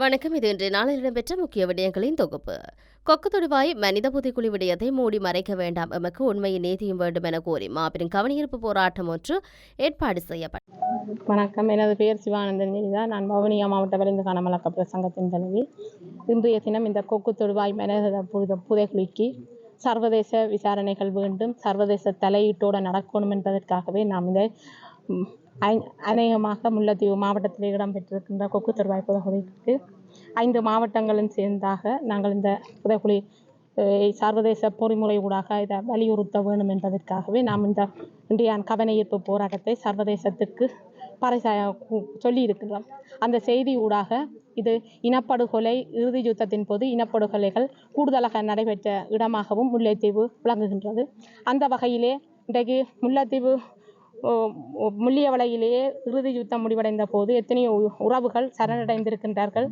வணக்கம். இது இன்றைய நாளில் இடம்பெற்ற முக்கிய விடயங்களின் தொகுப்பு. கொக்கு தொடுவாய் மனித புதைக்குழி விடயத்தை மூடி மறைக்க வேண்டாம் எமக்கு உண்மையை நீதியும் வேண்டும் என கோரி மாபெரும் கவனியிருப்பு போராட்டம் ஒன்று ஏற்பாடு செய்யப்பட்டது. வணக்கம். எனது பெயர் சிவானந்தன் ஜெனிதா நான் வவுனியா மாவட்ட விரைந்து காணமலாக்கப்பட்ட சங்கத்தின் தலைவி. இன்றைய தினம் இந்த கொக்கு தொடுவாய் மனித புத புதைக்குழிக்கு சர்வதேச விசாரணைகள் வேண்டும். சர்வதேச தலையீட்டோடு நடக்கணும் என்பதற்காகவே நாம் இதை ஐ- அநேகமாக முல்லைத்தீவு மாவட்டத்தில் இடம்பெற்றிருக்கின்ற கொக்கு தொடுவாய் புதைக்குழிக்கு ஐந்து மாவட்டங்களும் சேர்ந்தாக நாங்கள் இந்த புதைக்குழி சர்வதேச பொறிமுறை ஊடாக இதை வலியுறுத்த வேண்டும் என்பதற்காகவே நாம் இந்த இன்றைய கவன ஈர்ப்பு போராட்டத்தை சர்வதேசத்துக்கு பறைசா சொல்லியிருக்கிறோம். அந்த செய்தி ஊடாக இது இனப்படுகொலை இறுதி யுத்தத்தின் போது இனப்படுகொலைகள் கூடுதலாக நடைபெற்ற இடமாகவும் முல்லைத்தீவு விளங்குகின்றது. அந்த வகையிலே இன்றைக்கு முல்லைத்தீவு முள்ளியவளையிலேயே இறுதி யுத்தம் முடிவடைந்த போது எத்தனையோ உறவுகள் சரணடைந்திருக்கின்றார்கள்.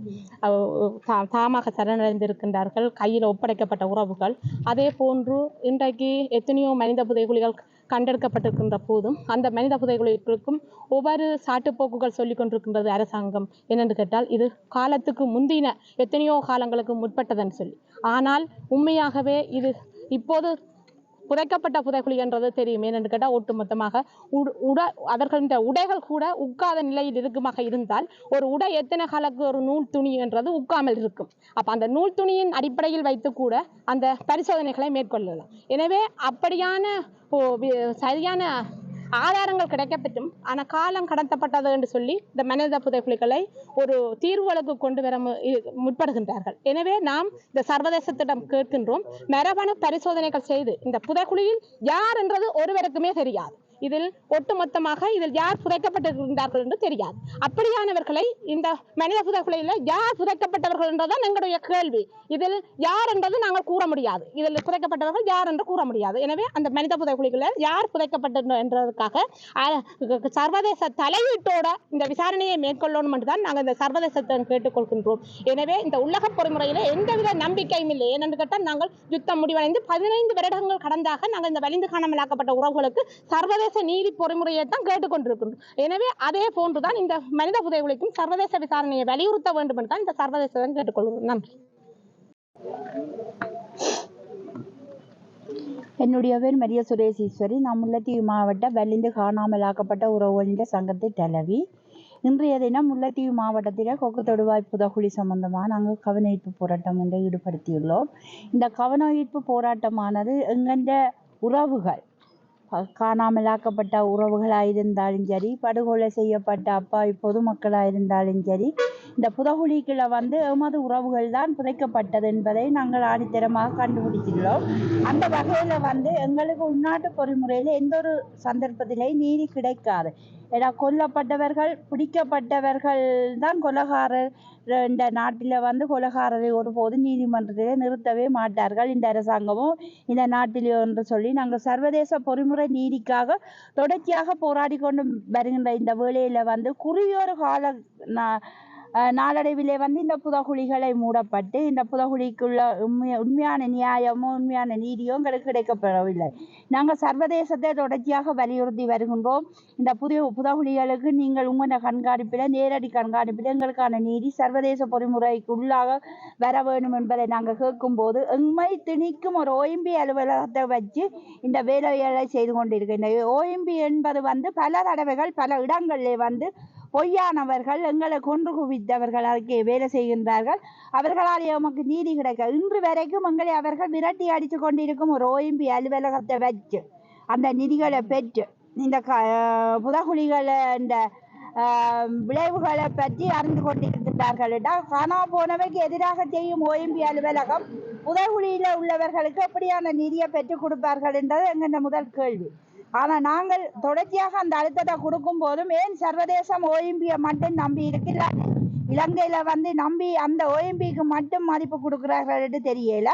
தாமாக சரணடைந்திருக்கின்றார்கள். கையில் ஒப்படைக்கப்பட்ட உறவுகள். அதே போன்று இன்றைக்கு எத்தனையோ மனித புதைகுலிகள் கண்டெடுக்கப்பட்டிருக்கின்ற போதும் அந்த மனித புதைகுலிகளுக்கும் ஒவ்வொரு சாட்டுப்போக்குகள் சொல்லிக் கொண்டிருக்கின்றது அரசாங்கம். என்னென்று கேட்டால் இது காலத்துக்கு முந்தின எத்தனையோ காலங்களுக்கு முற்பட்டதுன்னு சொல்லி. ஆனால் உண்மையாகவே இது இப்போது புதைக்கப்பட்ட புதைக்குழி என்றது தெரியும். ஏனென்று கேட்டால் ஒட்டுமொத்தமாக உட அவர்களின் உடைகள் கூட உட்காத நிலையில் இருக்குமாக இருந்தால் ஒரு உடை எத்தனை காலக்கு ஒரு நூல் துணி என்றது உட்காமல் இருக்கும். அப்போ அந்த நூல் துணியின் அடிப்படையில் வைத்து கூட அந்த பரிசோதனைகளை மேற்கொள்ளலாம். எனவே அப்படியான சரியான ஆதாரங்கள் கிடைக்கப்பெற்றும் ஆனால் காலம் கடத்தப்பட்டது என்று சொல்லி இந்த மனித புதைப்புலிகளை ஒரு தீர்வுகளுக்கு கொண்டு வர மு- முற்படுகின்றார்கள். எனவே நாம் இந்த சர்வதேசத்திடம் கேட்கின்றோம் மரபணு பரிசோதனைகள் செய்து இந்த புதைக்குழியில் யார் என்றது ஒருவருக்குமே தெரியாது. இதில் ஒட்டுமொத்தமாக இதில் யார் புதைக்கப்பட்டிருக்கின்றார்கள் என்று தெரியாது. அப்படியானவர்களை இந்த மனித புதைக்குலையில் யார் புதைக்கப்பட்டவர்கள் என்றதான் எங்களுடைய கேள்வி. இதில் யார் என்றது நாங்கள் கூற முடியாது. இதில் புதைக்கப்பட்டவர்கள் யார் என்று கூற முடியாது. எனவே அந்த மனித புதைக்குழிகளில் யார் புதைக்கப்பட்டது என்றதற்காக சர்வதேச தலையீட்டோட இந்த விசாரணையை மேற்கொள்ளணும் என்று தான் நாங்கள் இந்த சர்வதேசத்தை கேட்டுக்கொள்கின்றோம். எனவே இந்த உலக பொறிமுறையில் எந்தவித நம்பிக்கையும் இல்லை. ஏனென்று கேட்டால் நாங்கள் யுத்தம் முடிவடைந்து பதினைந்து வருடங்கள் கடந்தாக நாங்கள் இந்த வலிந்து காணாமலாக்கப்பட்ட உறவுகளுக்கு சர்வதேச நீதி பொறிமுறையை தான் கேட்டுக்கொண்டிருக்கின்றோம். எனவே அதே போன்றுதான் இந்த மனித புதைகுலிக்கும் சர்வதேச விசாரணையை வலியுறுத்த வேண்டும் என்று தான் இந்த சர்வதேசம் கேட்டுக்கொள்கிறோம். நன்றி. என்னுடைய பேர் மரிய சுரேசீஸ்வரி நான் முல்லைத்தீவு மாவட்ட வலிந்து காணாமலாக்கப்பட்ட உறவுகளின் சங்கத்தை தலைவி இன்றைய தினம் முல்லைத்தீவு மாவட்டத்தில் கொக்கு தொடுவாய் புதகுழி சம்பந்தமாக நாங்கள் கவன ஈர்ப்பு போராட்டம் ஒன்றை ஈடுபடுத்தியுள்ளோம். இந்த கவன ஈர்ப்பு போராட்டமானது எங்கெண்ட உறவுகள் காணாமலாக்கப்பட்ட உறவுகளாக இருந்தாலும் சரி படுகொலை செய்யப்பட்ட அப்பாவி பொதுமக்களாக இருந்தாலும் சரி இந்த புதகுழிக்குள்ள வந்து எமது உறவுகள் தான் புதைக்கப்பட்டது என்பதை நாங்கள் ஆணித்தரமாக கண்டுபிடித்துள்ளோம் அந்த வகையில் வந்து எங்களுக்கு உள்நாட்டு பொறிமுறையில் எந்த ஒரு சந்தர்ப்பத்திலே நீதி கிடைக்காது. ஏன்னா கொல்லப்பட்டவர்கள் பிடிக்கப்பட்டவர்கள் தான் கொலகாரர். இந்த நாட்டில் வந்து கொலகாரரை ஒருபோது நீதிமன்றத்தில் நிறுத்தவே மாட்டார்கள். இந்த அரசாங்கமும் இந்த நாட்டிலே என்று சொல்லி நாங்கள் சர்வதேச பொறிமுறை நீதிக்காக தொடர்ச்சியாக போராடி கொண்டு வருகின்ற இந்த வேளையில் வந்து குறுகியொரு கால நா- நாளடைவிலே வந்து இந்த புதகுழிகளை மூடப்பட்டு இந்த புதகுழிக்குள்ள உண்மை உண்மையான நியாயமும் உண்மையான நீதியும் எங்களுக்கு கிடைக்கப்படவில்லை நாங்கள் சர்வதேசத்தை தொடர்ச்சியாக வலியுறுத்தி வருகின்றோம். இந்த புதிய புதகுழிகளுக்கு நீங்கள் உங்களோட கண்காணிப்பில் நேரடி கண்காணிப்பில் எங்களுக்கான நீதி சர்வதேச பொறிமுறைக்கு உள்ளாக வர வேண்டும் என்பதை நாங்கள் கேட்கும்போது எம்மை திணிக்கும் ஒரு ஓஎம்பி அலுவலகத்தை வச்சு இந்த வேலைகளை செய்து கொண்டிருக்க ஓஎம்பி என்பது வந்து பல தடவைகள் பல இடங்களிலே வந்து பொய்யானவர்கள் எங்களை கொன்று குவித்தவர்கள் அங்கே வேலை செய்கின்றார்கள். அவர்களால் எமக்கு நீதி கிடைக்க. இன்று வரைக்கும் எங்களை அவர்கள் விரட்டி அடித்து கொண்டிருக்கும் ஒரு ஓஎம்பி அலுவலகத்தை வச்சு அந்த நிதிகளை பெற்று இந்த க புதகுழிகளை இந்த விளைவுகளை பற்றி அறிந்து கொண்டிருக்கின்றார்கள் காணா போனவைக்கு எதிராக செய்யும் ஓஎம்பி அலுவலகம் புதகுழியில் உள்ளவர்களுக்கு எப்படியான நிதியை பெற்றுக் கொடுப்பார்கள் என்றது எங்கள் முதல் கேள்வி. ஆனால் நாங்கள் தொடர்ச்சியாக அந்த அழுத்தத்தை கொடுக்கும் போதும் ஏன் சர்வதேசம் ஓஎம்பியை மட்டும் நம்பி இருக்குல்ல இலங்கையில வந்து நம்பி அந்த ஓஎம்பிக்கு மட்டும் மதிப்பு கொடுக்குறார்கள் தெரியல.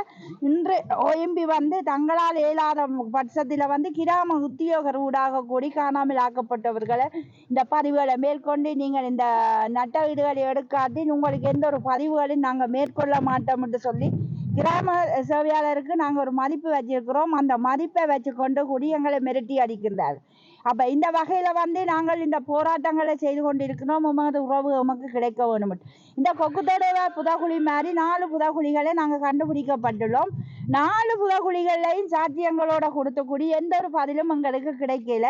இன்று ஓஎம்பி வந்து தங்களால் இயலாத பட்சத்தில் வந்து கிராம உத்தியோகர் ஊடாக கூடி காணாமல் ஆக்கப்பட்டவர்களை இந்த பதிவுகளை மேற்கொண்டு நீங்கள் இந்த நட்ட வீடுகளை எடுக்காட்டி உங்களுக்கு எந்த ஒரு பதிவுகளையும் நாங்கள் மேற்கொள்ள மாட்டோம் என்று சொல்லி கிராம சேவையாளருக்கு நாங்கள் ஒரு மதிப்பு வச்சிருக்கிறோம். அந்த மதிப்பை வச்சு கொண்டு கூடி எங்களை மிரட்டி அடிக்கின்றார். அப்ப இந்த வகையில வந்து நாங்கள் இந்த போராட்டங்களை செய்து கொண்டிருக்கிறோம். உமது உறவு உமக்கு கிடைக்க வேணும் இந்த கொக்குத்தோட புதகுழி மாதிரி நாலு புதகுழிகளை நாங்கள் கண்டுபிடிக்கப்பட்டுள்ளோம். நாலு புதகுழிகளையும் சாத்தியங்களோட கொடுத்தக்கூடிய எந்த ஒரு பதிலும் எங்களுக்கு கிடைக்கல.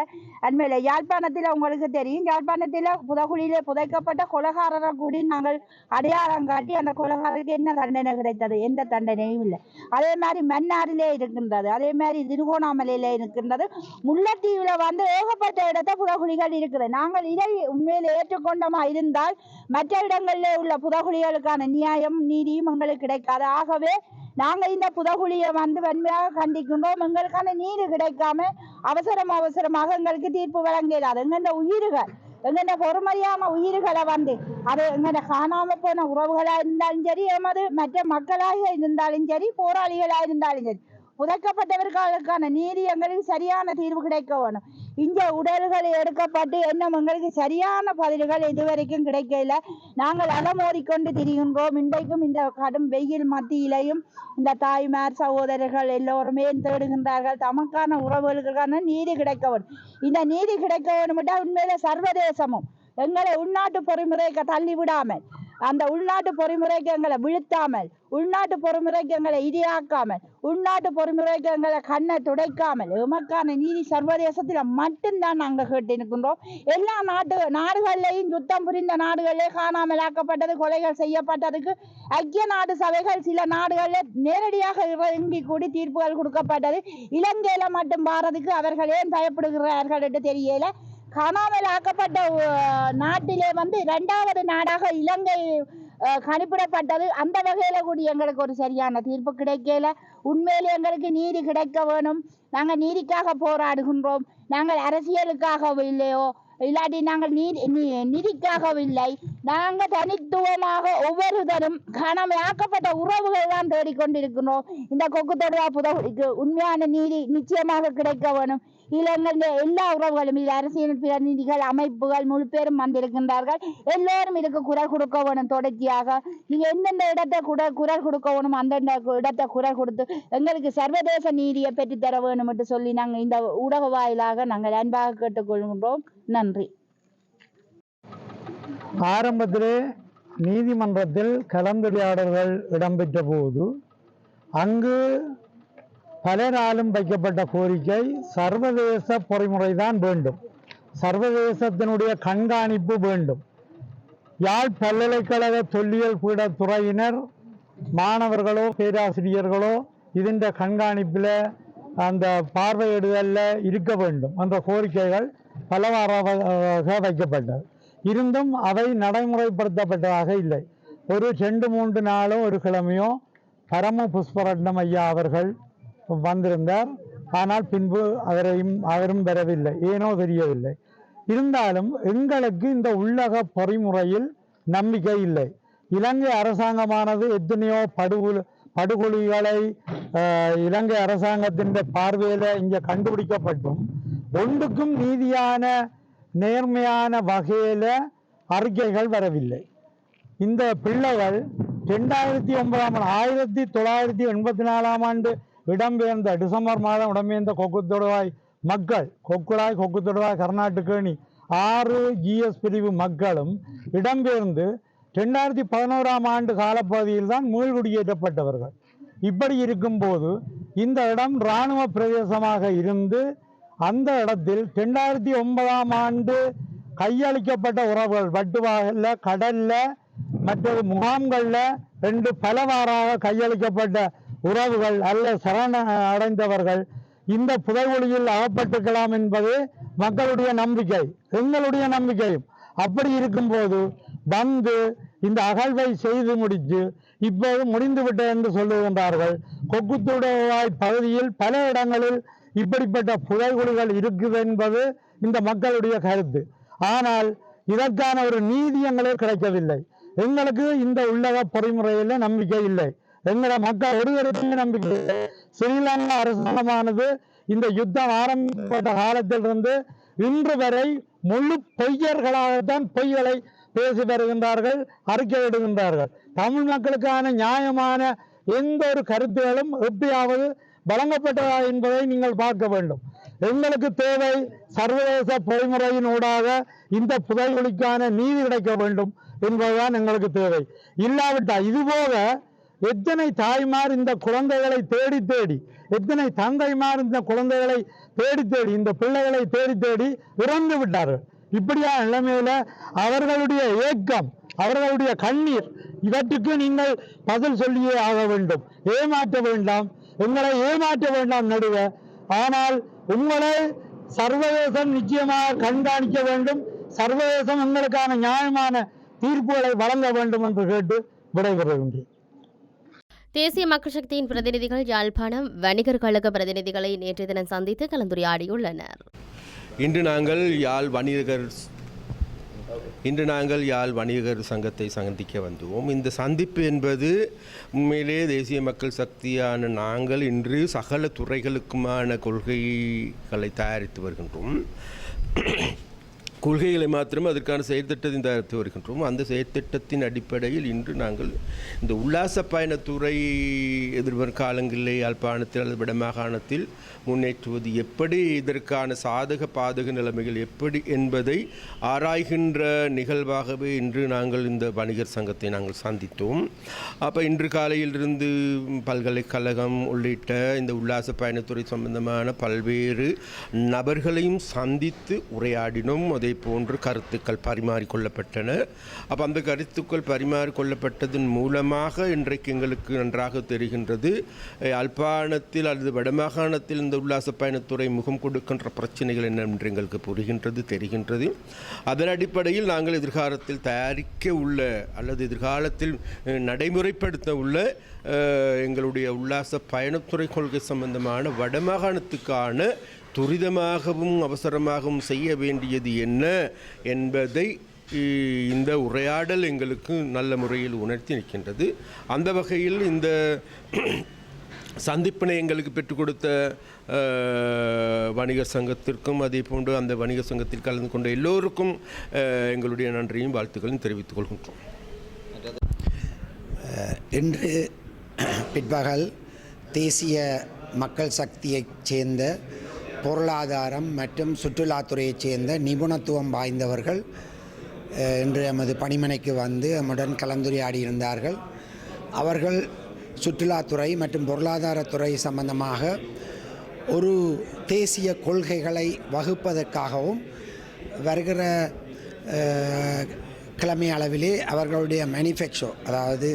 அண்மையில யாழ்ப்பாணத்தில் உங்களுக்கு தெரியும். யாழ்ப்பாணத்தில் புதகுழியில புதைக்கப்பட்ட கொலகாரரை கூடி நாங்கள் அடையாளம் காட்டி அந்த கொலகாரருக்கு என்ன தண்டனை கிடைத்தது? எந்த தண்டனையும் இல்லை. அதே மாதிரி மன்னாரிலே இருக்கின்றது. அதே மாதிரி திருகோணாமலையில இருக்கின்றது. முல்லைத்தீவுல வந்து ஏகப்பட்ட இடத்த புதகுழிகள் இருக்குது. நாங்கள் இதை உண்மையில் ஏற்றுக்கொண்டமா? இருந்தால் மற்ற இடங்களில் உள்ள புதகுழிகளுக்கான நியாயம் நீதியும் எங்களுக்கு கிடைக்காது. ஆகவே நாங்கள் இந்த புதகுழியை வந்து வன்மையாக கண்டிக்கின்றோம். எங்களுக்கான நீர் கிடைக்காம அவசரம் அவசரமாக எங்களுக்கு தீர்ப்பு வழங்கிடாது எங்கெந்த உயிர்கள். எங்கெந்த பொறுமறியாம உயிர்களை வந்து அது எங்கெந்த காணாம போன உறவுகளாக இருந்தாலும் சரி எமது மற்ற மக்களாக இருந்தாலும் சரி போராளிகளாக இருந்தாலும் சரி புதைக்கப்பட்டவர்களுக்கான நீதி எங்களுக்கு சரியான தீர்வு கிடைக்க வேணும். இந்த உடல்கள் எடுக்கப்பட்டு இன்னும் எங்களுக்கு சரியான பதில்கள் இதுவரைக்கும் கிடைக்கல. நாங்கள் அலமோதிக்கொண்டு திரிகின்றோம். இன்றைக்கும் இந்த கடும் வெயில் மத்தியிலையும் இந்த தாய்மார் சகோதரர்கள் எல்லோருமே தேடுகின்றார்கள். தமக்கான உறவுகளுக்கான நீதி கிடைக்க வேணும். இந்த நீதி கிடைக்க வேணும் உண்மையில சர்வதேசமும் எங்களை உள்நாட்டு பொறிமுறைக்கு தள்ளி விடாமல் அந்த உள்நாட்டு பொறிமுறைக்கு எங்களை வீழ்த்தாமல் உள்நாட்டு பொறிமுறைக்கங்களை எங்களை இடியாக்காமல் உள்நாட்டு பொறிமுறைக்கங்களை கண்ணை துடைக்காமல் எமக்கான நீதி சர்வதேசத்தில் மட்டும்தான் நாங்கள் கேட்டு நிற்கின்றோம். எல்லா நாட்டு நாடுகள்லையும் யுத்தம் புரிந்த நாடுகளிலே காணாமல் ஆக்கப்பட்டது கொலைகள் செய்யப்பட்டதுக்கு ஐக்கிய நாடு சபைகள் சில நாடுகளில் நேரடியாக இறங்கி கூடி தீர்ப்புகள் கொடுக்கப்பட்டது. இலங்கையில் மட்டும் பாரதுக்கு அவர்கள் ஏன் பயப்படுகிறார்கள் என்று தெரியல. காணாமல் ஆக்கப்பட்ட நாட்டிலே வந்து இரண்டாவது நாடாக இலங்கை கணிப்பிடப்பட்டது. அந்த வகையில கூட எங்களுக்கு ஒரு சரியான தீர்ப்பு கிடைக்கல. உண்மையிலே எங்களுக்கு நீதி கிடைக்க வேணும். நாங்கள் நீதிக்காக போராடுகின்றோம். நாங்கள் அரசியலுக்காக இல்லையோ இல்லாட்டி நாங்கள் நீதி நிதிக்காகவில்லை நாங்கள் தனித்துவமாக ஒவ்வொருத்தரும் கணமையாக்கப்பட்ட உறவுகள் தான் தேடிக்கொண்டிருக்கிறோம் இந்த கொக்கு தொடரா புதவிக்கு உண்மையான நீதி நிச்சயமாக கிடைக்க வேணும். இலங்கையில் எல்லா உறவுகளும் இதில் அரசியல் பிரதிநிதிகள் அமைப்புகள் முழு பேரும் வந்திருக்கின்றார்கள். எல்லோரும் இதுக்கு குரல் கொடுக்க வேணும் தொடர்ச்சியாக. நீங்க எந்தெந்த இடத்தை குரல் குரல் கொடுக்க வேணும் அந்தந்த இடத்தை குரல் கொடுத்து எங்களுக்கு சர்வதேச நீதியை பெற்றுத்தர வேணும் என்று சொல்லி நாங்கள் இந்த ஊடக வாயிலாக நாங்கள் அன்பாக கேட்டுக்கொள்கின்றோம். நன்றி. ஆரம்பத்திலே நீதிமன்றத்தில் கலந்துரையாடல்கள் இடம்பெற்ற போது அங்கு பலராலும் வைக்கப்பட்ட கோரிக்கை சர்வதேச பொறிமுறைதான் வேண்டும். சர்வதேசத்தினுடைய கண்காணிப்பு வேண்டும். யாழ் பல்கலைக்கழக தொல்லியல் பீட துறையினர் மாணவர்களோ பேராசிரியர்களோ இதன் கண்காணிப்பில் அந்த பார்வையிடுதலில் இருக்க வேண்டும் என்ற கோரிக்கைகள் பலவாறாக வைக்கப்பட்டது. இருந்தும் அவை நடைமுறைப்படுத்தப்பட்டதாக இல்லை. ஒரு ரெண்டு மூன்று நாளோ ஒரு கிழமையோ பரம புஷ்பரட்னம் ஐயா அவர்கள் வந்திருந்தார். ஆனால் பின்பு அவரையும் அவரும் வரவில்லை. ஏனோ தெரியவில்லை. இருந்தாலும் எங்களுக்கு இந்த உள்ளக பொறிமுறையில் நம்பிக்கை இல்லை. இலங்கை அரசாங்கமானது எத்தனையோ படுகொலை படுகொலிகளை இலங்கை அரசாங்கத்தின் பார்வையில் இங்கே கண்டுபிடிக்கப்பட்டும். ஒன்றுக்கும் நீதியான நேர்மையான வகையில் அறிக்கைகள் வரவில்லை. இந்த பிள்ளைகள் ரெண்டாயிரத்தி ஒன்பதாம் ஆண்டு ஆயிரத்தி தொள்ளாயிரத்தி எண்பத்தி நாலாம் ஆண்டு இடம்பெயர்ந்த டிசம்பர் மாதம் இடம்பெயர்ந்த கொக்கு தொடுவாய் மக்கள் கொக்குடாய் கொக்கு தொடுவாய் கர்நாடகேணி ஆறு ஜிஎஸ் பிரிவு மக்களும் இடம்பெயர்ந்து ரெண்டாயிரத்தி பதினோராம் ஆண்டு காலப்பகுதியில் தான் மீள்குடியேற்றப்பட்டவர்கள் இப்படி இருக்கும்போது இந்த இடம் இராணுவ பிரதேசமாக இருந்து அந்த இடத்தில் ரெண்டாயிரத்தி ஒன்பதாம் ஆண்டு கையளிக்கப்பட்ட உறவுகள் வட்டுவாகல்ல கடல்ல மற்றது முகாம்களில் ரெண்டு பலவாறாக கையளிக்கப்பட்ட உறவுகள் அல்ல சரண அடைந்தவர்கள். இந்த புதைவொளியில் அகப்பட்டுக்கலாம் என்பது மக்களுடைய நம்பிக்கை எங்களுடைய நம்பிக்கையும். அப்படி இருக்கும்போது வந்து இந்த அகழ்வை செய்து முடித்து இப்போது முடிந்துவிட்டது என்று சொல்லுகின்றார்கள். கொக்குத்துடவாய் பகுதியில் பல இடங்களில் இப்படிப்பட்ட புதைகுழிகள் இருக்குது என்பது இந்த மக்களுடைய கருத்து. ஆனால் இதற்கான ஒரு நீதி எங்களுக்கு கிடைக்கவில்லை. எங்களுக்கு இந்த உள்ளக பொறிமுறையில் நம்பிக்கை இல்லை. எங்கள மக்கள் ஒருவருக்குமே நம்பிக்கை ஸ்ரீலங்கா அரசாங்கமானது இந்த யுத்தம் ஆரம்பிக்கப்பட்ட காலத்திலிருந்து இன்று வரை முழு பொய்யர்களாகத்தான் பொய்களை பேசி வருகின்றார்கள் அறிக்கையிடுகின்றார்கள் தமிழ் மக்களுக்கான நியாயமான எந்த ஒரு கருத்துகளும் எப்படியாவது வழங்கப்பட்டதா என்பதை நீங்கள் பார்க்க வேண்டும். எங்களுக்கு தேவை சர்வதேச பொறிமுறையினூடாக இந்த புதைகுழிக்கான நீதி கிடைக்க வேண்டும் என்பதுதான் எங்களுக்கு தேவை. இல்லாவிட்டால் இதுபோக எத்தனை தாய்மார் இந்த குழந்தைகளை தேடி தேடி எத்தனை தங்கைமார் இந்த குழந்தைகளை தேடி தேடி இந்த பிள்ளைகளை தேடி தேடி இறந்து விட்டார்கள். இப்படியான நிலைமையில அவர்களுடைய ஏக்கம் அவர்களுடைய கண்ணீர் இவற்றுக்கு நீங்கள் பதில் சொல்லியே ஆக வேண்டும். ஏமாற்ற வேண்டாம். உங்களை ஏமாற்ற வேண்டாம் நடுவ. ஆனால் உங்களை சர்வதேசம் நிச்சயமாக கண்காணிக்க வேண்டும். சர்வதேசம் எங்களுக்கான நியாயமான தீர்ப்புகளை வழங்க வேண்டும் என்று கேட்டு விடைபெறுகின்றேன் தேசிய மக்கள் சக்தியின் பிரதிநிதிகள் யாழ்ப்பாணம் வணிகர் கழக பிரதிநிதிகளை நேற்றைய தினம் சந்தித்து கலந்துரையாடியுள்ளனர். இன்று நாங்கள் யாழ் வணிகர் இன்று நாங்கள் யாழ் வணிகர் சங்கத்தை சந்திக்க வந்தோம் இந்த சந்திப்பு என்பது உண்மையிலே தேசிய மக்கள் சக்தியான நாங்கள் இன்று சகல துறைகளுக்குமான கொள்கைகளை தயாரித்து வருகின்றோம். கொள்கைகளை மாத்திரம் அதற்கான செயற்திட்டத்தை தயாரித்து வருகின்றோம். அந்த செயற்திட்டத்தின் அடிப்படையில் இன்று நாங்கள் இந்த உல்லாச பயணத்துறை எதிர்வரும் காலங்களிலே யாழ்ப்பாணத்தில் அல்லது வடமாகாணத்தில் முன்னேற்றுவது எப்படி இதற்கான சாதக பாதக நிலைமைகள் எப்படி என்பதை ஆராய்கின்ற நிகழ்வாகவே இன்று நாங்கள் இந்த வணிகர் சங்கத்தை நாங்கள் சந்தித்தோம். அப்போ இன்று காலையிலிருந்து பல்கலைக்கழகம் உள்ளிட்ட இந்த உல்லாச பயணத்துறை சம்பந்தமான பல்வேறு நபர்களையும் சந்தித்து உரையாடினோம். அதே போன்று கருத்துக்கள் பரிமாறிக்கொள்ளப்பட்டன. அப்போ அந்த கருத்துக்கள் பரிமாறிக்கொள்ளப்பட்டதன் மூலமாக இன்றைக்கு எங்களுக்கு நன்றாக தெரிகின்றது. அல்பாணத்தில் அல்லது வடமாகாணத்தில் இந்த உல்லாச பயணத்துறை முகம் கொடுக்கின்ற பிரச்சனைகள் என்ன என்று எங்களுக்கு புரிகின்றது தெரிகின்றது. அதன் அடிப்படையில் நாங்கள் எதிர்காலத்தில் தயாரிக்க உள்ள அல்லது எதிர்காலத்தில் நடைமுறைப்படுத்த உள்ள எங்களுடைய உல்லாச பயணத்துறை கொள்கை சம்பந்தமான வடமாகாணத்துக்கான துரிதமாகவும் அவசரமாகவும் செய்ய வேண்டியது என்ன என்பதை இந்த உரையாடல் எங்களுக்கு நல்ல முறையில் உணர்த்தி நிற்கின்றது. அந்த வகையில் இந்த சந்திப்பினை எங்களுக்கு பெற்றுக் கொடுத்த வணிகர் சங்கத்திற்கும் அதே போன்று அந்த வணிகர் சங்கத்தில் கலந்து கொண்ட எல்லோருக்கும் எங்களுடைய நன்றியும் வாழ்த்துக்களையும் தெரிவித்துக் கொள்கின்றோம். இன்று பிற்பகல் தேசிய மக்கள் சக்தியைச் சேர்ந்த பொருளாதாரம் மற்றும் சுற்றுலாத்துறையைச் சேர்ந்த நிபுணத்துவம் வாய்ந்தவர்கள் இன்று எமது பணிமனைக்கு வந்து எம்முடன் கலந்துரையாடியிருந்தார்கள். அவர்கள் சுற்றுலாத்துறை மற்றும் பொருளாதாரத்துறை சம்பந்தமாக ஒரு தேசிய கொள்கைகளை வகுப்பதற்காகவும் வருகிற கிழமை அளவிலே அவர்களுடைய மேனிஃபெக்சோ அதாவது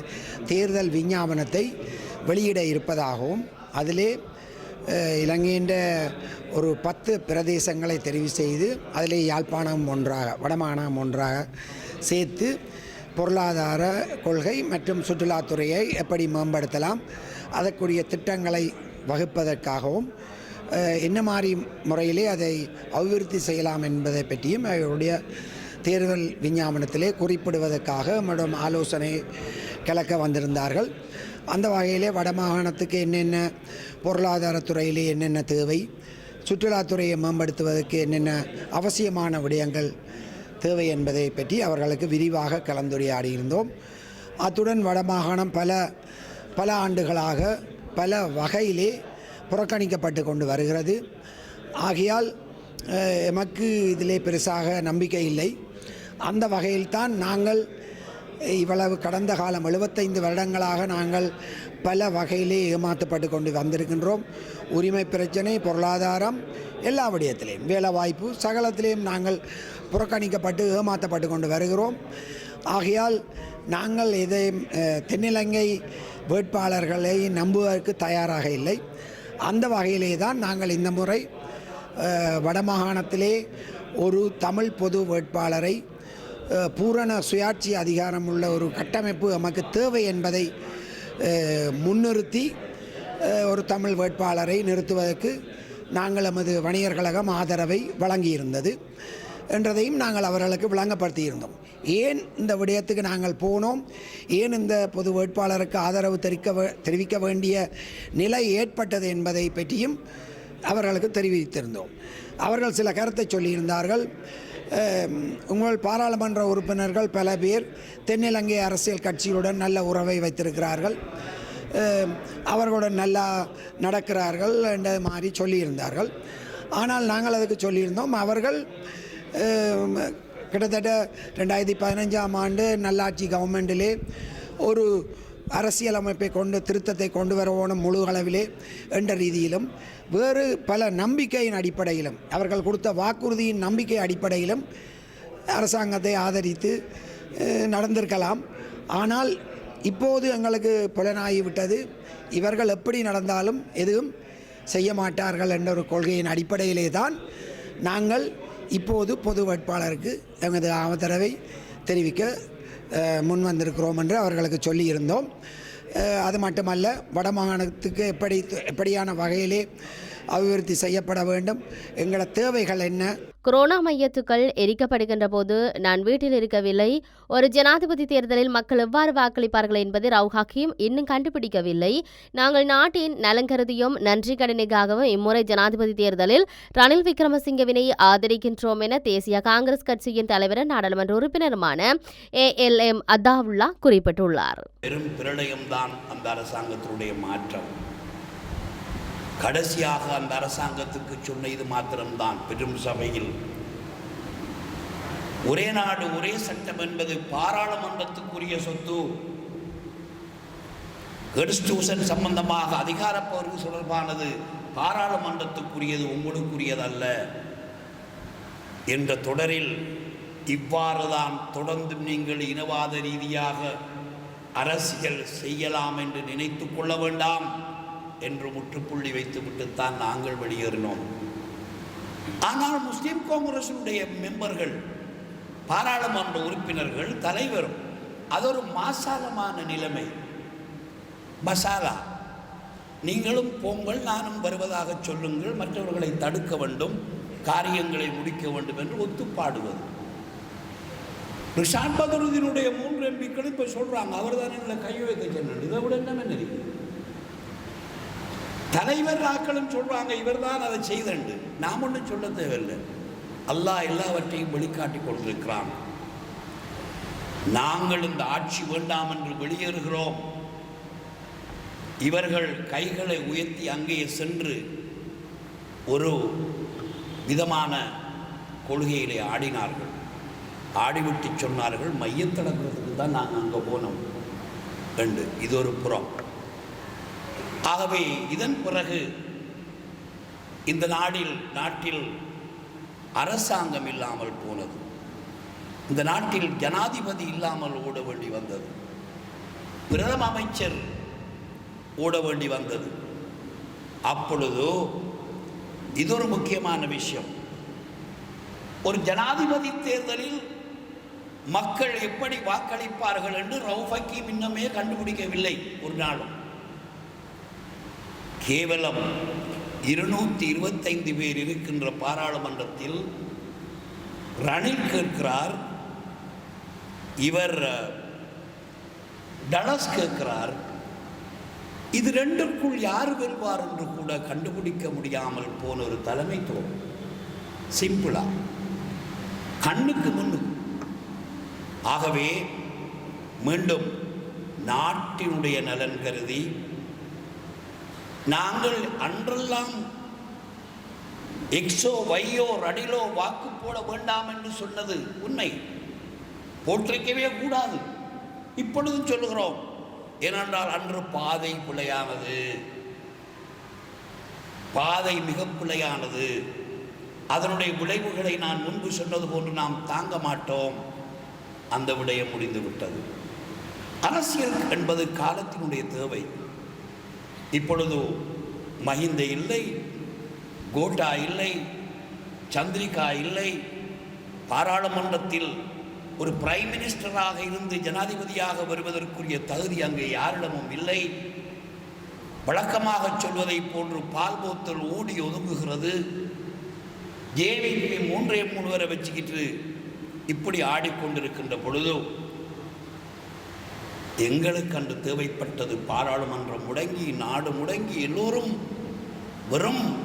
தேர்தல் விஞ்ஞாபனத்தை வெளியிட இருப்பதாகவும் அதிலே இலங்கையின் ஒரு பத்து பிரதேசங்களை தெரிவு செய்து அதிலே யாழ்ப்பாணம் ஒன்றாக வடமாகாணம் ஒன்றாக சேர்த்து பொருளாதார கொள்கை மற்றும் சுற்றுலாத்துறையை எப்படி மேம்படுத்தலாம் அதற்குரிய திட்டங்களை வகுப்பதற்காகவும் என்ன மாதிரி முறையிலே அதை அபிவிருத்தி செய்யலாம் என்பதை பற்றியும் அவருடைய தேர்தல் விஞ்ஞாபனத்திலே குறிப்பிடுவதற்காக நம்மிடம் ஆலோசனை கலக்க வந்திருந்தார்கள். அந்த வகையிலே வடமாகாணத்துக்கு என்னென்ன பொருளாதாரத்துறையிலே என்னென்ன தேவை சுற்றுலாத்துறையை மேம்படுத்துவதற்கு என்னென்ன அவசியமான விடயங்கள் தேவை என்பதை பற்றி அவர்களுக்கு விரிவாக கலந்துரையாடியிருந்தோம் அத்துடன் வடமாகாணம் பல பல ஆண்டுகளாக பல வகையிலே புறக்கணிக்கப்பட்டு கொண்டு வருகிறது. ஆகையால் எமக்கு இதிலே பெருசாக நம்பிக்கை இல்லை. அந்த வகையில்தான் நாங்கள் இவ்வளவு கடந்த காலம் 75 வருடங்களாக நாங்கள் பல வகையிலே ஏமாற்றப்பட்டு கொண்டு வந்திருக்கின்றோம். உரிமை பிரச்சனை பொருளாதாரம் எல்லா விடயத்திலையும். வேலைவாய்ப்பு சகலத்திலையும் நாங்கள் புறக்கணிக்கப்பட்டு ஏமாற்றப்பட்டு கொண்டு வருகிறோம். ஆகையால் நாங்கள் இதை தென்னிலங்கை வேட்பாளர்களை நம்புவதற்கு தயாராக இல்லை. அந்த வகையிலே தான் நாங்கள் இந்த முறை வடமாகாணத்திலே ஒரு தமிழ் பொது வேட்பாளரை பூரண சுயாட்சி அதிகாரம் உள்ள ஒரு கட்டமைப்பு நமக்கு தேவை என்பதை முன்னிறுத்தி ஒரு தமிழ் வேட்பாளரை நிறுத்துவதற்கு நாங்கள் எமது வணிகர் கழகம் ஆதரவை வழங்கியிருந்தது என்றதையும் நாங்கள் அவர்களுக்கு விளங்கப்படுத்தியிருந்தோம். ஏன் இந்த விடயத்துக்கு நாங்கள் போனோம்? ஏன் இந்த பொது வேட்பாளருக்கு ஆதரவு தெரிவிக்க தெரிவிக்க வேண்டிய நிலை ஏற்பட்டது என்பதை பற்றியும் அவர்களுக்கு தெரிவித்திருந்தோம். அவர்கள் சில கருத்தை சொல்லியிருந்தார்கள். உங்கள் பாராளுமன்ற உறுப்பினர்கள் பல பேர் தென்னிலங்கை அரசியல் கட்சிகளுடன் நல்ல உறவை வைத்திருக்கிறார்கள். அவர்களுடன் நல்லா நடக்கிறார்கள் என்ற மாதிரி சொல்லியிருந்தார்கள். ஆனால் நாங்கள் அதுக்கு சொல்லியிருந்தோம் அவர்கள் கிட்டத்தட்ட ரெண்டாயிரத்தி பதினஞ்சாம் ஆண்டு நல்லாட்சி கவர்மெண்டிலே ஒரு அரசியலமைப்பை கொண்டு திருத்தத்தை கொண்டு வரவோனும் முழு அளவிலே என்ற ரீதியிலும் வேறு பல நம்பிக்கையின் அடிப்படையிலும் அவர்கள் கொடுத்த வாக்குறுதியின் நம்பிக்கை அடிப்படையிலும் அரசாங்கத்தை ஆதரித்து நடந்திருக்கலாம். ஆனால் இப்போது எங்களுக்கு புலனாகிவிட்டது. இவர்கள் எப்படி நடந்தாலும் எதுவும் செய்ய மாட்டார்கள் என்ற ஒரு கொள்கையின் அடிப்படையிலே தான் நாங்கள் இப்போது பொது வேட்பாளருக்கு எமது ஆதரவை தெரிவிக்க முன் வந்திருக்கிறோம் என்று அவர்களுக்கு சொல்லியிருந்தோம். அது மட்டுமல்ல வடமாகாணத்துக்கு எப்படி எப்படியான வகையிலே அபிவிருத்தி செய்யப்பட வேண்டும். எங்களோட தேவைகள் என்ன? கொரோனா மையத்துக்கள் எரிக்கப்படுகின்ற போது நான் வீட்டில் இருக்கவில்லை. ஒரு ஜனாதிபதி தேர்தலில் மக்கள் எவ்வாறு வாக்களிப்பார்கள் என்பதை ரவு ஹக்கீம் இன்னும் கண்டுபிடிக்கவில்லை. நாங்கள் நாட்டின் நலங்கருதியும் நன்றி கடனுக்காகவும் இம்முறை ஜனாதிபதி தேர்தலில் ரணில் விக்ரமசிங்கவினை ஆதரிக்கின்றோம் என தேசிய காங்கிரஸ் கட்சியின் தலைவரும் நாடாளுமன்ற உறுப்பினருமான ஏ எல் எம் அத்தாவுல்லா குறிப்பிட்டுள்ளார். பெரும் பிரளயம்தான் அந்த அரசாங்கத்தினுடைய மாற்றம். கடைசியாக அந்த அரசாங்கத்துக்கு சொன்ன இது மாத்திரம்தான் பெரும் சபையில். ஒரே நாடு ஒரே சட்டம் என்பது பாராளுமன்றத்துக்குரிய சொத்து. கன்ஸ்டியூஷன் சம்பந்தமாக அதிகாரப்போருக்கு தொடர்பானது பாராளுமன்றத்துக்குரியது உங்களுக்குரியதல்ல என்ற தொடரில் இவ்வாறுதான் தொடர்ந்து நீங்கள் இனவாத ரீதியாக அரசியல் செய்யலாம் என்று நினைத்து கொள்ள வேண்டாம். என்று முற்றுப்புள்ளி வைத்துவிட்டுத்தான் நாங்கள் வெளியேறினோம். ஆனால் முஸ்லீம் காங்கிரசினுடைய மெம்பர்கள் பாராளுமன்ற உறுப்பினர்கள் தலைவரும் அது ஒரு மாசாலமான நிலைமை. மசாலா நீங்களும் போங்கள் நானும் வருவதாக சொல்லுங்கள் மற்றவர்களை தடுக்க வேண்டும் காரியங்களை முடிக்க வேண்டும் என்று ஒத்துப்பாடுவது. ரிஷான் பதருதீனுடைய மூன்று எம்பிக்களும் இப்போ சொல்கிறாங்க அவர் தான் எங்களை கையெழுத்து வைக்க சொன்னார். இதை விட என்ன இருக்கு தலைவர் ஆக்களும் சொல்கிறாங்க இவர் தான் அதை செய்தண்டு. நாம் ஒன்றும் சொல்ல தேவையில்லை. அல்லாஹ் எல்லாவற்றையும் வெளிக்காட்டி கொண்டிருக்கிறான். நாங்கள் இந்த ஆட்சி வேண்டாம் என்று வெளியேறுகிறோம். இவர்கள் கைகளை உயர்த்தி அங்கேயே சென்று ஒரு விதமான கொள்கையிலே ஆடினார்கள். ஆடிவிட்டு சொன்னார்கள் மையத்தடங்கிறதுக்கு தான் நாங்கள் அங்கே போனோம். ரெண்டு இது ஒரு புறம். ஆகவே இதன் பிறகு இந்த நாடில் நாட்டில் அரசாங்கம் இல்லாமல் போனது. இந்த நாட்டில் ஜனாதிபதி இல்லாமல் ஓட வேண்டி வந்தது. பிரதம அமைச்சர் ஓட வேண்டி வந்தது. அப்பொழுது இது ஒரு முக்கியமான விஷயம். ஒரு ஜனாதிபதி தேர்தலில் மக்கள் எப்படி வாக்களிப்பார்கள் என்று ரவுஃபக்கி இன்னமே கண்டுபிடிக்கவில்லை ஒரு நாளும். கேவலம். இருநூத்தி இருபத்தைந்து பேர் இருக்கின்ற பாராளுமன்றத்தில் ரணில் கேட்கிறார். இவர் டலஸ் கேட்கிறார். இது ரெண்டுக்குள் யார் வெல்வார் என்று கூட கண்டுபிடிக்க முடியாமல் போன ஒரு தலைமைத்துவம் சிம்பிளா. கண்ணுக்கு முன்னு. ஆகவே மீண்டும் நாட்டினுடைய நலன் கருதி நாங்கள் அன்றெல்லாம் எக்ஸோ வையோ ரடிலோ வாக்கு போட வேண்டாம் என்று சொன்னது உண்மை. போற்றிக்கவே கூடாது. இப்பொழுதும் சொல்லுகிறோம் ஏனென்றால் அன்று பாதை பிழையானது. பாதை மிக பிழையானது. அதனுடைய விளைவுகளை நான் முன்பு சொன்னது போன்று நாம் தாங்க மாட்டோம். அந்த விடயம் முடிந்துவிட்டது. அரசியல் என்பது காலத்தினுடைய தேவை. இப்பொழுது மஹிந்த இல்லை கோட்டா இல்லை சந்திரிகா இல்லை பாராளுமன்றத்தில் ஒரு பிரைம் மினிஸ்டராக இருந்து ஜனாதிபதியாக வருவதற்குரிய தகுதி அங்கே யாரிடமும் இல்லை. வழக்கமாக சொல்வதை போன்று பால் போத்தல் ஓடி ஒதுங்குகிறது. ஜேவிபி மூன்றே மூணு வரை வச்சுக்கிட்டு இப்படி ஆடிக்கொண்டிருக்கின்ற பொழுதும் எங்களுக்கு அன்று தேவைப்பட்டது பாராளுமன்றம் முடங்கி நாடு முடங்கி எல்லோரும் வெறும்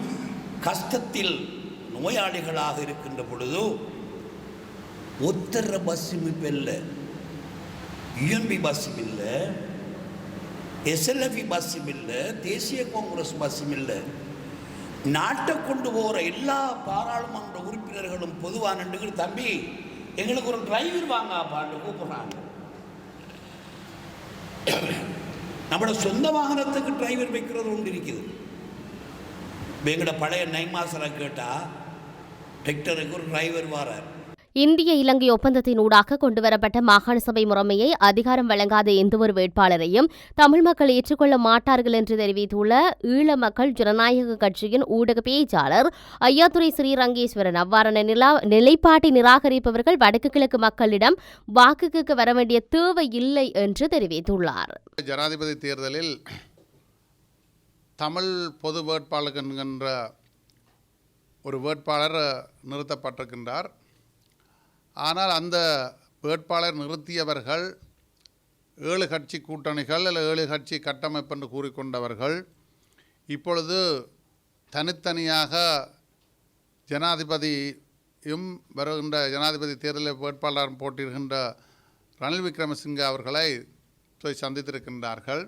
கஷ்டத்தில் நோயாளிகளாக இருக்கின்ற பொழுது ஒத்தர பஸ்ஸும் இப்போ இல்லை. யுஎன்பி பஸ்ஸும் இல்லை. எஸ்எல்எஃபி பஸ்ஸும் இல்லை. தேசிய காங்கிரஸ் பஸ்ஸும் இல்லை. நாட்டை கொண்டு போகிற எல்லா பாராளுமன்ற உறுப்பினர்களும் பொதுவாக நின்று தம்பி எங்களுக்கு ஒரு டிரைவர் வாங்கப்பான்னு கூப்பிட்றாங்க. நம்மளோட சொந்த வாகனத்துக்கு டிரைவர் வைக்கிறது ஒன்று இருக்குது. இப்ப பழைய நைமாசரை கேட்டால் டிராக்டருக்கு ஒரு டிரைவர் வாரார். இந்திய இலங்கை ஒப்பந்தத்தின் ஊடாக கொண்டுவரப்பட்ட மாகாண சபை முறைமையை அதிகாரம் வழங்காத எந்தவொரு வேட்பாளரையும் தமிழ் மக்கள் ஏற்றுக்கொள்ள மாட்டார்கள் என்று தெரிவித்துள்ள ஈழ மக்கள் ஜனநாயக கட்சியின் ஊடக பேச்சாளர் ஐயாத்துறை ஸ்ரீரங்கேஸ்வரன் அவ்வாறான நிலா நிலைப்பாட்டை நிராகரிப்பவர்கள் வடக்கு கிழக்கு மக்களிடம் வாக்கு கேட்க வர வேண்டிய தேவை இல்லை என்று தெரிவித்துள்ளார். ஜனாதிபதி தேர்தலில் தமிழ் பொது வேட்பாளர் என்கின்ற ஒரு வேட்பாளர் நிறுத்தப்பட்டிருக்கின்றார். ஆனால் அந்த வேட்பாளர் நிறுத்தியவர்கள் ஏழு கட்சி கூட்டணிகள் அல்ல ஏழு கட்சி கட்டமைப்பு என்று கூறிக்கொண்டவர்கள் இப்பொழுது தனித்தனியாக ஜனாதிபதியும் வருகின்ற ஜனாதிபதி தேர்தலில் வேட்பாளர் போட்டியிடுகின்ற ரணில் விக்ரமசிங்க அவர்களை போய் சந்தித்திருக்கின்றார்கள்.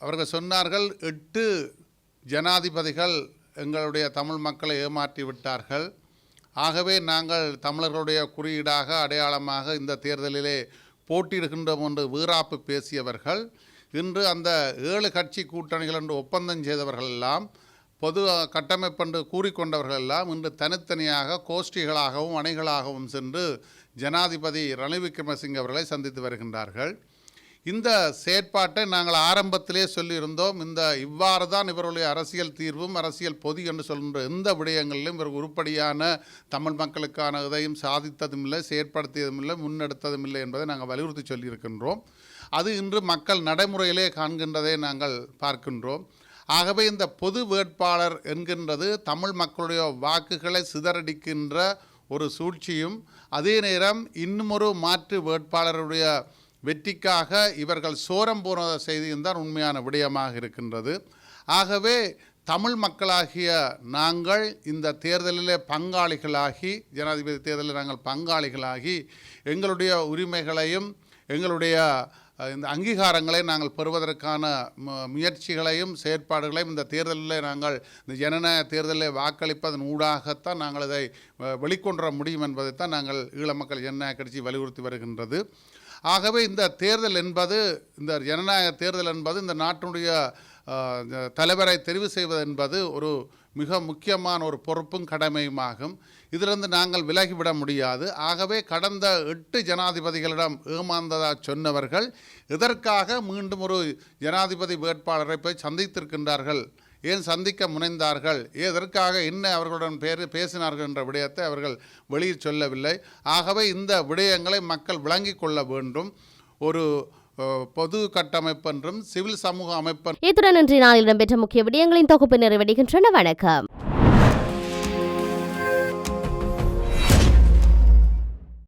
அவர்கள் சொன்னார்கள் எட்டு ஜனாதிபதிகள் எங்களுடைய தமிழ் மக்களை ஏமாற்றி விட்டார்கள். ஆகவே நாங்கள் தமிழர்களுடைய குறியீடாக அடையாளமாக இந்த தேர்தலிலே போட்டியிடுகின்றோம் என்று வீராப்பு பேசியவர்கள் இன்று அந்த ஏழு கட்சி கூட்டணிகள் என்று ஒப்பந்தம் செய்தவர்கள் எல்லாம் பொது கட்டமைப்பு என்று கூறிக்கொண்டவர்கள் எல்லாம் இன்று தனித்தனியாக கோஷ்டிகளாகவும் அணைகளாகவும் சென்று ஜனாதிபதி ரணில் விக்ரமசிங்க அவர்களை சந்தித்து வருகின்றார்கள். இந்த செயற்பாட்டை நாங்கள் ஆரம்பத்திலே சொல்லியிருந்தோம். இந்த இவ்வாறு தான் இவருடைய அரசியல் தீர்வும் அரசியல் பொதி என்று சொல்கின்ற எந்த விடயங்களிலும் இவர் உருப்படியான தமிழ் மக்களுக்கான இதையும் சாதித்ததும் இல்லை செயற்படுத்தியதும் இல்லை முன்னெடுத்ததும் இல்லை என்பதை நாங்கள் வலியுறுத்தி சொல்லியிருக்கின்றோம். அது இன்று மக்கள் நடைமுறையிலே காண்கின்றதை நாங்கள் பார்க்கின்றோம். ஆகவே இந்த பொது வேட்பாளர் என்கின்றது தமிழ் மக்களுடைய வாக்குகளை சிதறடிக்கின்ற ஒரு சூழ்ச்சியும் அதே நேரம் இன்னுமொரு மாற்று வேட்பாளருடைய வெற்றிக்காக இவர்கள் சோரம் போன செய்தியும் தான் உண்மையான விடயமாக இருக்கின்றது. ஆகவே தமிழ் மக்களாகிய நாங்கள் இந்த தேர்தலிலே பங்காளிகளாகி ஜனாதிபதி தேர்தலில் நாங்கள் பங்காளிகளாகி எங்களுடைய உரிமைகளையும் எங்களுடைய இந்த அங்கீகாரங்களை நாங்கள் பெறுவதற்கான முயற்சிகளையும் செயற்பாடுகளையும் இந்த தேர்தலில் நாங்கள் இந்த ஜனநாயக தேர்தலில் வாக்களிப்பதன் ஊடாகத்தான் நாங்கள் இதை அஹ், வெளிக்கொண்டு முடியும் என்பதைத்தான் நாங்கள் ஈழ மக்கள் ஜனநாயக கட்சி வலியுறுத்தி வருகின்றது. ஆகவே இந்த தேர்தல் என்பது இந்த ஜனநாயக தேர்தல் என்பது இந்த நாட்டினுடைய தலைவரை தெரிவு செய்வது என்பது ஒரு மிக முக்கியமான ஒரு பொறுப்பும் கடமையுமாகும். இதிலிருந்து நாங்கள் விலகிவிட முடியாது. ஆகவே கடந்த எட்டு ஜனாதிபதிகளிடம் ஏமாந்ததாக சொன்னவர்கள் இதற்காக மீண்டும் ஒரு ஜனாதிபதி வேட்பாளரை போய் சந்தித்திருக்கின்றார்கள் ஏன் சந்திக்க முனைந்தார்கள்? எதற்காக என்ன அவர்களுடன் பேர் பேசினார்கள் என்ற விடயத்தை அவர்கள் வெளியில் சொல்லவில்லை. ஆகவே இந்த விடயங்களை மக்கள் விளங்கிக் கொள்ள வேண்டும். ஒரு பொது கட்டமைப்பு என்றும் சிவில் சமூக அமைப்பு இத்துடன் இன்றைய நாளில் இடம்பெற்ற முக்கிய விடயங்களின் தொகுப்பு நிறைவடைகின்றன. வணக்கம்.